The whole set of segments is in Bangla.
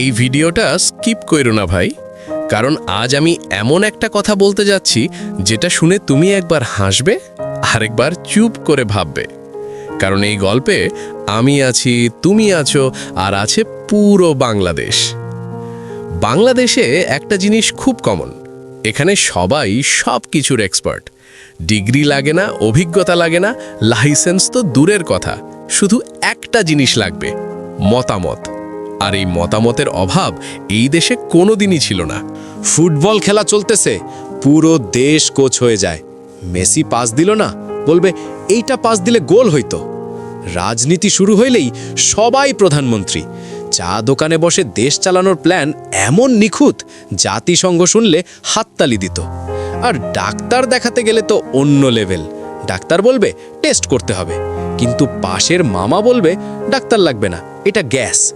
এই ভিডিওটা স্কিপ করো না ভাই, কারণ আজ আমি এমন একটা কথা বলতে যাচ্ছি যেটা শুনে তুমি একবার হাসবে, আরেকবার চুপ করে ভাববে। কারণ এই গল্পে আমি আছি, তুমি আছো, আর আছে পুরো বাংলাদেশ। বাংলাদেশে একটা জিনিস খুব কমন, এখানে সবাই সব কিছুর এক্সপার্ট। ডিগ্রি লাগে না, অভিজ্ঞতা লাগে না, লাইসেন্স তো দূরের কথা, শুধু একটা জিনিস লাগবে, মতামত। আর এই মতামতের অভাব এই দেশে কোনোদিনই ছিল না। ফুটবল খেলা চলতেছে, পুরো দেশ কোচ হয়ে যায়। মেসি পাস দিল না, বলবে, এইটা পাস দিলে গোল হইতো। রাজনীতি শুরু হইলেই সবাই প্রধানমন্ত্রী। চা দোকানে বসে দেশ চালানোর প্ল্যান এমন নিখুঁত, জাতিসংঘ শুনলে হাততালি দিত। আর ডাক্তার দেখাতে গেলে তো অন্য লেভেল। ডাক্তার বলবে, টেস্ট করতে হবে। কিন্তু পাশের মামা বলবে, ডাক্তার লাগবে না, এটা গ্যাস।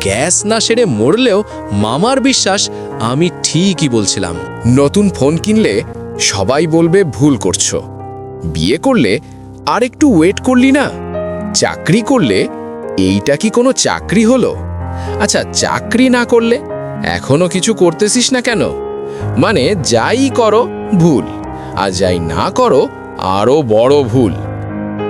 গ্যাস না সেরে মরলেও মামার বিশ্বাস আমি ঠিকই বলছিলাম। নতুন ফোন কিনলে সবাই বলবে ভুল করছ। বিয়ে করলে আর একটু ওয়েট করলি না? চাকরি করলে এইটা কি কোনো চাকরি হলো? আচ্ছা চাকরি না করলে এখনও কিছু করতেছিস না কেন? মানে যাই করো ভুল, আর যাই না করো আরও বড় ভুল।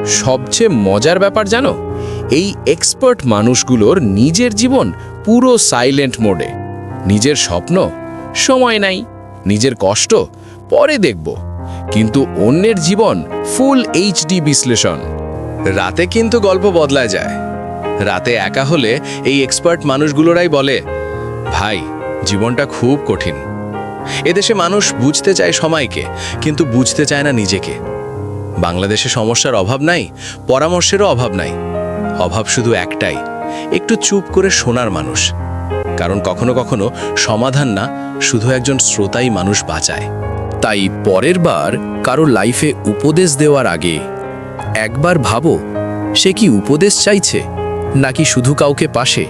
সবচেয়ে মজার ব্যাপার জানো? এই এক্সপার্ট মানুষগুলোর নিজের জীবন পুরো সাইলেন্ট মোডে নিজের স্বপ্ন, সময় নাই, নিজের কষ্ট, পরে দেখব। কিন্তু অন্যের জীবন ফুল এইচডি বিশ্লেষণ। রাতে কিন্তু গল্প বদলায় যায়। রাতে একা হলে এই এক্সপার্ট মানুষগুলোরাই বলে, ভাই, জীবনটা খুব কঠিন। এদেশে মানুষ বুঝতে চায় সময়কে, কিন্তু বুঝতে চায় না নিজেকে। বাংলাদেশে সমস্যার অভাব নাই, পরামর্শেরও অভাব নাই। অভাব শুধু একটাই, একটু চুপ করে শোনার মানুষ। কারণ কখনো কখনো সমাধান না, শুধু একজন শ্রোতাই মানুষ বাঁচায়। তাই পরের বার কারও লাইফে উপদেশ দেওয়ার আগে একবার ভাবো, সে কি উপদেশ চাইছে, নাকি শুধু কাউকে পাশে?